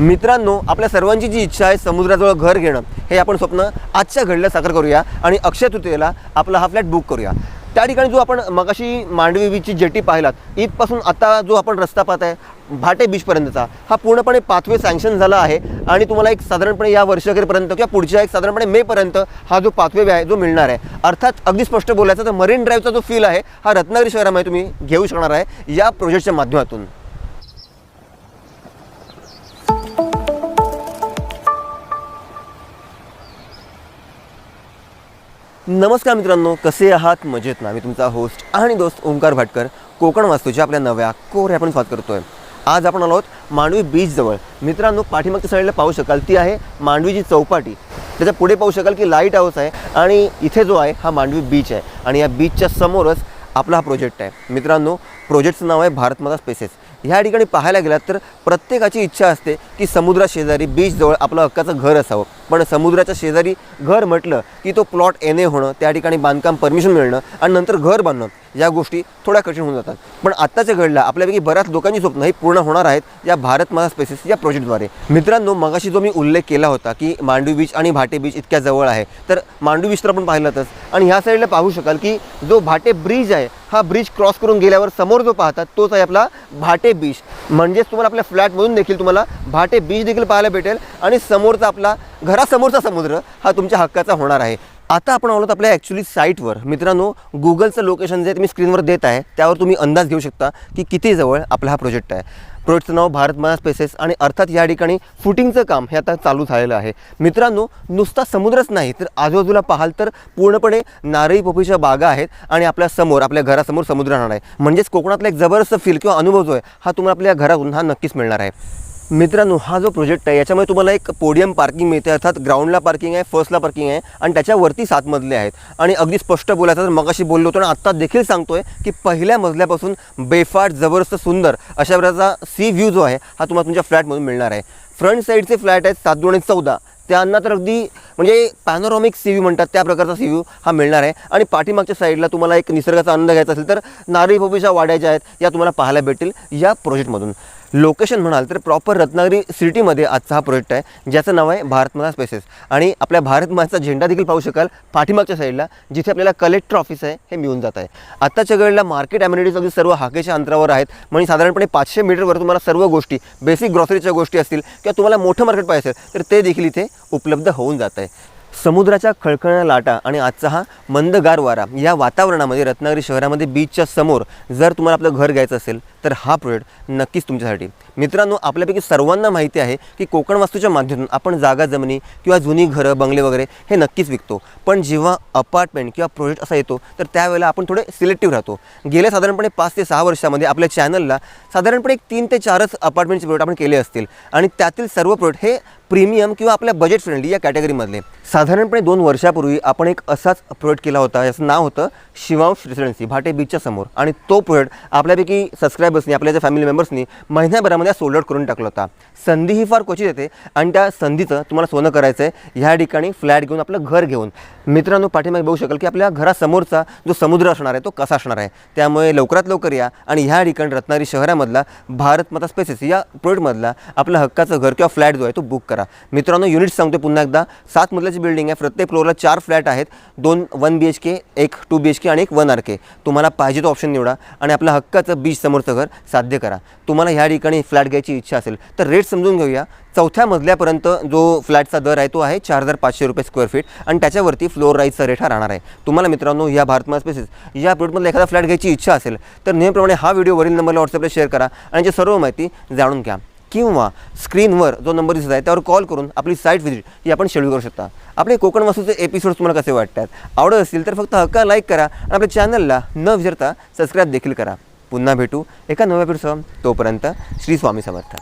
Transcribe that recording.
मित्रांनो आपल्या सर्वांची जी इच्छा आहे समुद्राजवळ घर घेणं हे आपण स्वप्न आजच्या घडल्या साखर करूया आणि अक्षय तृतीयेला आपला हा फ्लॅट बुक करूया. त्या ठिकाणी जो आपण मगाशी मांडवी बीचची जेटी पाहिलात इथपासून आता जो आपण रस्ता पाहत आहे भाटे बीचपर्यंतचा हा पूर्णपणे पाथवे सँक्शन झाला आहे आणि तुम्हाला एक साधारणपणे या वर्षअखेरपर्यंत किंवा पुढच्या एक साधारणपणे मेपर्यंत हा जो पाथवे आहे जो मिळणार आहे. अर्थात अगदी स्पष्ट बोलायचं तर मरीन ड्राईव्हचा जो फील आहे हा रत्नागिरी शहरामध्ये तुम्ही घेऊ शकणार आहे या प्रोजेक्टच्या माध्यमातून. नमस्कार मित्रांनो कसे आहात? मजेत ना? मी तुमचा होस्ट आणि दोस्त ओंकार भाटकर. कोकण वास्तूच्या आपल्या नव्या कोर आपण स्वागत करतोय. आज आपण आलो आहोत मांडवी बीचजवळ मित्रांनो पाठीमागच्या साईडला पाहू शकाल ती आहे मांडवीची चौपाटी. त्याच्या पुढे पाहू शकाल की लाइट हाऊस आहे आणि इथे जो आहे हा मांडवी बीच आहे. आणि या बीचच्या समोरच आपला हा प्रोजेक्ट आहे. मित्रांनो प्रोजेक्टचं नाव आहे भारतमाता स्पेसेस ह्या ठिकाणी पाहायला गेलात तर प्रत्येकाची इच्छा असते की समुद्राशेजारी बीचजवळ आपलं हक्काचं घर असावं. पण समुद्राच्या शेजारी घर म्हटलं की तो प्लॉट एन ए होणं त्या ठिकाणी बांधकाम परमिशन मिळणं आणि नंतर घर बांधणं. या गोष्टी थोड्या कठीण होऊन जातात. पण आत्ताच्या घडला आपल्यापैकी बऱ्याच लोकांची स्वप्न ही पूर्ण होणार आहेत या भारत माता स्पेसेस या प्रोजेक्टद्वारे. मित्रांनो मगाशी जो मी उल्लेख केला होता की मांडवी बीच आणि भाटे बीच इतक्या जवळ आहे तर मांडवी बीच तर आपण पाहिलातच आणि ह्या साईडला पाहू शकाल की जो भाटे ब्रिज आहे हा ब्रिज क्रॉस करून गेल्यावर समोर जो पाहतात तोच आहे आपला भाटे बीच म्हणजेच तुम्हाला आपल्या फ्लॅटमधून देखील तुम्हाला भाटे बीच देखील पाहायला भेटेल आणि समोरचा आपला घरासमोरचा समुद्र हा तुमच्या हक्काचा होणार आहे. आता आपण आलो आपल्या ॲक्च्युली साईटवर मित्रांनो गुगलचं लोकेशन जे तुम्ही स्क्रीनवर देत आहे. त्यावर तुम्ही अंदाज घेऊ शकता की किती जवळ आपला हा प्रोजेक्ट आहे. प्रोजेक्टचं नाव भारत माता स्पेसेस आणि अर्थात या ठिकाणी फुटिंगचं काम हे आता चालू झालेलं आहे. मित्रांनो नुसता समुद्रच नाही तर आजूबाजूला पाहाल तर पूर्णपणे नारळी पोफीच्या बागा आहेत आणि आपल्यासमोर आपल्या घरासमोर समुद्र राहणार आहे. म्हणजेच कोकणातला एक जबरदस्त फील किंवा अनुभव जो आहे हा तुम्हाला आपल्या घरातून हा नक्कीच मिळणार आहे. मित्रांनो हा जो प्रोजेक्ट आहे याच्यामध्ये तुम्हाला एक पोडियम पार्किंग मिळते अर्थात ग्राउंडला पार्किंग आहे फर्स्टला पार्किंग आहे आणि त्याच्यावरती सात मजले आहेत. आणि अगदी स्पष्ट बोलायचं तर मगाशी बोललो होतो आणि आत्ता देखील सांगतोय की पहिल्या मजल्यापासून बेफाट जबरदस्त सुंदर अशा प्रकारचा सी व्ह्यू जो आहे हा तुम्हाला तुमच्या फ्लॅटमधून मिळणार आहे. फ्रंट साईडचे फ्लॅट आहेत सात दोन चौदा. त्यांना तर अगदी म्हणजे पॅनोरॉमिक सी व्ह्यू म्हणतात त्या प्रकारचा सी व्ह्यू हा मिळणार आहे. आणि पाठीमागच्या साईडला तुम्हाला एक निसर्गाचा आनंद घ्यायचा असेल तर नारळी पोफीच्या वाड्या ज्या आहेत या तुम्हाला पाहायला भेटतील या प्रोजेक्टमधून लोकेशन म्हणाल तर प्रॉपर रत्नागिरी सिटीमध्ये आजचा हा प्रोजेक्ट आहे ज्याचं नाव आहे भारतमाला स्पेसेस आणि आपल्या भारतमाचा झेंडा देखील पाहू शकाल पाठीमागच्या साईडला जिथे आपल्याला कलेक्टर ऑफिस आहे हे मिळून जात आहे. आत्ताच्या वेळेला मार्केट अम्युनिटीज अगदी सर्व हाकेच्या अंतरावर आहेत म्हणजे साधारणपणे पाचशे मीटरवर तुम्हाला सर्व गोष्टी बेसिक ग्रॉसरीच्या गोष्टी असतील किंवा तुम्हाला मोठं मार्केट पाहिजे असेल तर ते देखील इथे उपलब्ध होऊन जात आहे. समुद्राच्या खळखळण्या लाटा आणि आजचा हा मंदगार वारा या वातावरणामध्ये रत्नागिरी शहरामध्ये बीचच्या समोर जर तुम्हाला आपलं घर घ्यायचं असेल तर हा प्रोजेक्ट नक्कीच तुमच्यासाठी. मित्रांनो आपल्यापैकी सर्वांना माहिती आहे की कोकण वास्तूच्या माध्यमातून आपण जागा जमिनी किंवा जुनी घरं बंगले वगैरे हे नक्कीच विकतो. पण जेव्हा अपार्टमेंट किंवा प्रोजेक्ट असा येतो तर त्यावेळेला आपण थोडे सिलेक्टिव्ह राहतो. गेल्या साधारणपणे पाच ते सहा वर्षामध्ये आपल्या चॅनलला साधारणपणे एक तीन ते चारच अपार्टमेंटचे प्रोजेक्ट आपण केले असतील. आणि त्यातील सर्व प्रोजेक्ट हे प्रीमियम किंवा आपल्या बजेट फ्रेंडली या कॅटेगरीमधले साधारणपणे दोन वर्षापूर्वी आपण एक असाच प्रोजेक्ट केला होता याचं नाव होतं शिवांश रेसिडेन्सी भाटे बीचच्या समोर. आणि तो प्रोजेक्ट आपल्यापैकी सबस्क्रायबर्सनी आपल्या ज्या फॅमिली मेंबर्सनी महिन्याभरामध्ये सोल्ड आउट करून टाकला होता. संधी ही फार क्वचित येते आणि त्या संधीचं तुम्हाला सोनं करायचं आहे ह्या ठिकाणी फ्लॅट घेऊन आपलं घर घेऊन. मित्रांनो पाठीमागे बघू शकाल की आपल्या घरासमोरचा जो समुद्र असणार आहे तो कसा असणार आहे? त्यामुळे लवकरात लवकर या आणि ह्या ठिकाणी रत्नागिरी शहरामधला भारतमाता स्पेसेस या प्रोजेक्टमधला आपलं हक्काचं घर किंवा फ्लॅट जो आहे तो बुक करा. मित्रांनो युनिट सांगतो पुन्हा एकदा. सात मजल्याची बिल्डिंग आहे. प्रत्येक फ्लोअरला चार फ्लॅट आहेत. दोन वन बी एच के एक टू बी एच के आणि एक वन आर के तुम्हाला पाहिजे तो ऑप्शन निवडा आणि आपला हक्काचं बीच समोरचं घर साध्य करा. तुम्हाला ह्या ठिकाणी फ्लॅट घ्यायची इच्छा असेल तर रेट समजून घेऊया. चौथ्या मजल्यापर्यंत जो फ्लॅटचा दर आहे तो आहे चार हजार पाचशे रुपये स्क्वेअर फीट आणि त्याच्यावरती फ्लोअर राईजचा रेट हा राहणार आहे. तुम्हाला मित्रांनो या भारतमा स्पेसेस या प्रोडक्टमधला एखादा फ्लॅट घ्यायची इच्छा असेल तर नेहमीप्रमाणे हा व्हिडिओ वरील नंबरला व्हॉट्सअपला शेअर करा आणि जे सर्व माहिती जाणून घ्या. किंवा स्क्रीनवर जो नंबर दिसत आहे त्यावर कॉल करून आपली साईट व्हिजिट ही आपण शेड्यूल करू शकता. आपले कोकण वासूचे एपिसोड्स तुम्हाला कसे वाटतात? आवडत असतील तर फक्त हक्का लाईक करा आणि आपल्या चॅनलला न विसरता सबस्क्राईब देखील करा. पुन्हा भेटू एका नव्या एपिसोड तोपर्यंत श्री स्वामी समर्थ.